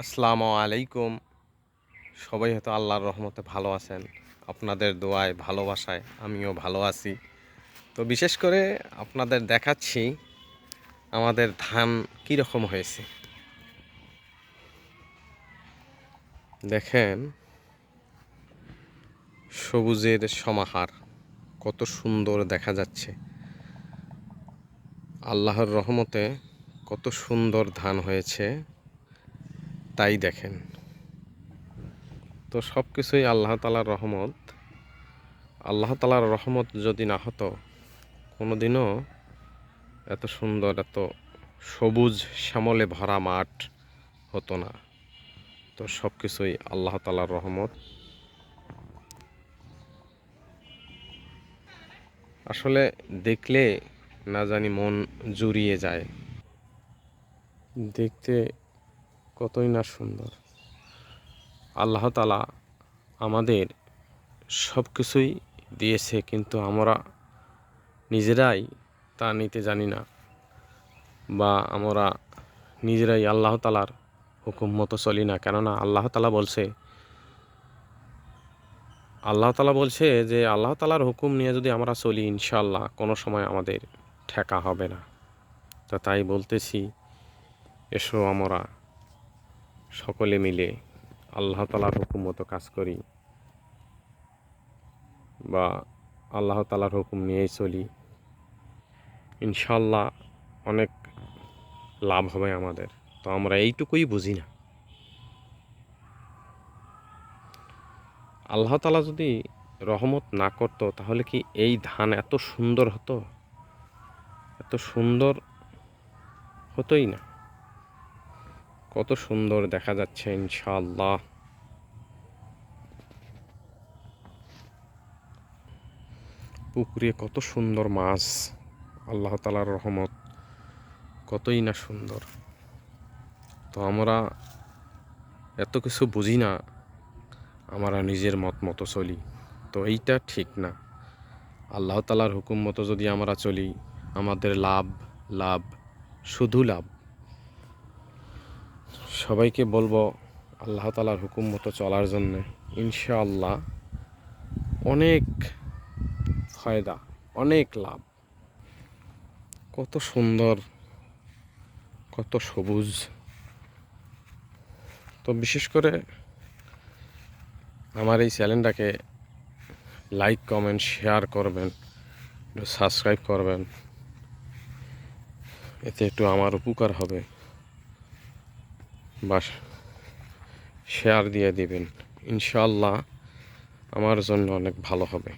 আসসালামু আলাইকুম। সবাই হয়তো আল্লাহর রহমতে ভালো আছেন। আপনাদের দোয়ায়, ভালোবাসায় আমিও ভালো আছি। তো বিশেষ করে আপনাদের দেখাচ্ছি আমাদের ধান কী রকম হয়েছে। দেখেন, সবুজের সমাহার, কত সুন্দর দেখা যাচ্ছে। আল্লাহর রহমতে কত সুন্দর ধান হয়েছে। তাই দেখেন। তো সব কিছুই আল্লাহ তালার রহমত। আল্লাহ তালার রহমত যদি না হতো কোনো দিনও এত সুন্দর, এত সবুজ শ্যামলে ভরা মাঠ হতো না। তো সব কিছুই আল্লাহ তালার রহমত। আসলে দেখলে না জানি মন জুড়িয়ে যায়। দেখতে কতই না সুন্দর। আল্লাহ তালা আমাদের সব কিছুই দিয়েছে, কিন্তু আমরা নিজেরাই তা নিতে জানি না বা আমরা নিজেরাই আল্লাহ তালার হুকুম মতো চলি না। কেননা আল্লাহ তালা বলছে, আল্লাহ তালা বলছে যে আল্লাহ তালার হুকুম নিয়ে যদি আমরা চলি ইনশাল্লাহ কোনো সময় আমাদের ঠেকা হবে না। তো তাই বলতেছি, এসো আমরা সকলে মিলে আল্লাহ তালার হুকুম মতো কাজ করি বা আল্লাহ তালার হুকুম নিয়েই চলি। ইনশাল্লাহ অনেক লাভ হবে আমাদের। তো আমরা এইটুকুই বুঝি না। আল্লাহ তালা যদি রহমত না করতো, তাহলে কি এই ধান এত সুন্দর হতো? এত সুন্দর হতোই না। কত সুন্দর দেখা যাচ্ছে ইনশাল্লাহ পুকুরে কত সুন্দর মাছ, আল্লাহ তালার রহমত, কতই না সুন্দর। তো আমরা এত কিছু বুঝি না, আমরা নিজের মত মতো চলি। তো এইটা ঠিক না। আল্লাহ তালার হুকুম মতো যদি আমরা চলি, আমাদের লাভ লাভ, শুধু লাভ। সবাইকে বলব, আল্লাহ তালার হুকুম মতো চলার জন্যে ইনশাআল্লাহ অনেক ফায়দা, অনেক লাভ। কত সুন্দর, কত সবুজ। তো বিশেষ করে আমার এই চ্যানেলটাকে লাইক, কমেন্ট, শেয়ার করবেন, একটু সাবস্ক্রাইব করবেন। এতে একটু আমার উপকার হবে। বা শেয়ার দিয়ে দিবেন। ইনশাল্লাহ আমার জন্য অনেক ভালো হবে।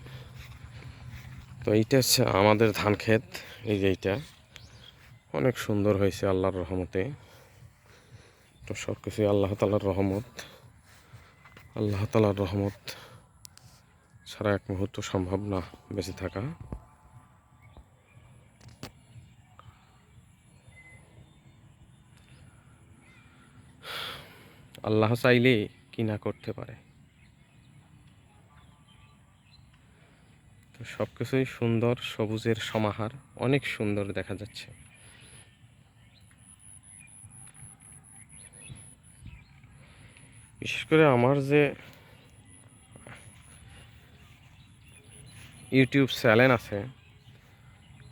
তো এইটা হচ্ছে আমাদের ধান ক্ষেত। এই যে এইটা অনেক সুন্দর হয়েছে আল্লাহর রহমতে। তো সব কিছুই আল্লাহ তালার রহমত। আল্লাহ তালার রহমত ছাড়া এক মুহূর্ত সম্ভব না বেঁচে থাকা। আল্লাহ চাইলে কি না করতে পারে। তো সব কিছুই সুন্দর, সবুজের সমাহার, অনেক সুন্দর দেখা যাচ্ছে। বিশেষ করে আমার যে ইউটিউব চ্যানেল আছে,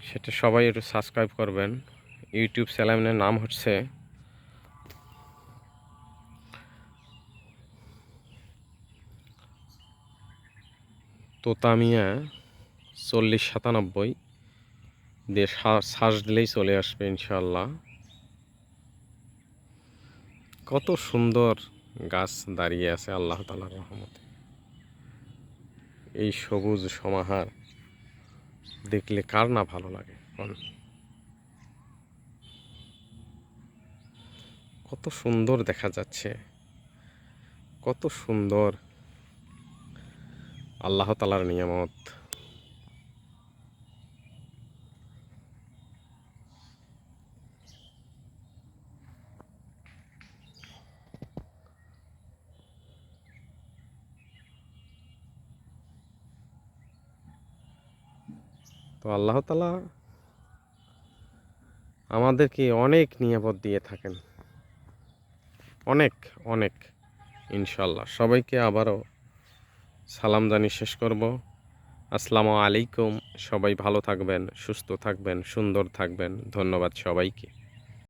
সেটা সবাই একটু সাবস্ক্রাইব করবেন। ইউটিউব চ্যানেলের নাম হচ্ছে তোতামিয়া চল্লিশ সাতানব্বই দিয়ে শ্বাস দিলেই চলে আসবে ইনশাল্লাহ কত সুন্দর গাছ দাঁড়িয়ে আছে আল্লাহ তালার রহমতে। এই সবুজ সমাহার দেখলে কার না ভালো লাগে কত সুন্দর দেখা যাচ্ছে, কত সুন্দর আল্লাহ তালার নিয়ামত। তো আল্লাহ তালা আমাদেরকে অনেক নিয়ামত দিয়ে থাকেন। অনেক অনেক ইনশাল্লাহ সবাইকে আবারও সালাম জানি শেষ করব। আসসালামু আলাইকুম। সবাই ভালো থাকবেন, সুস্থ থাকবেন, সুন্দর থাকবেন। ধন্যবাদ সবাইকে।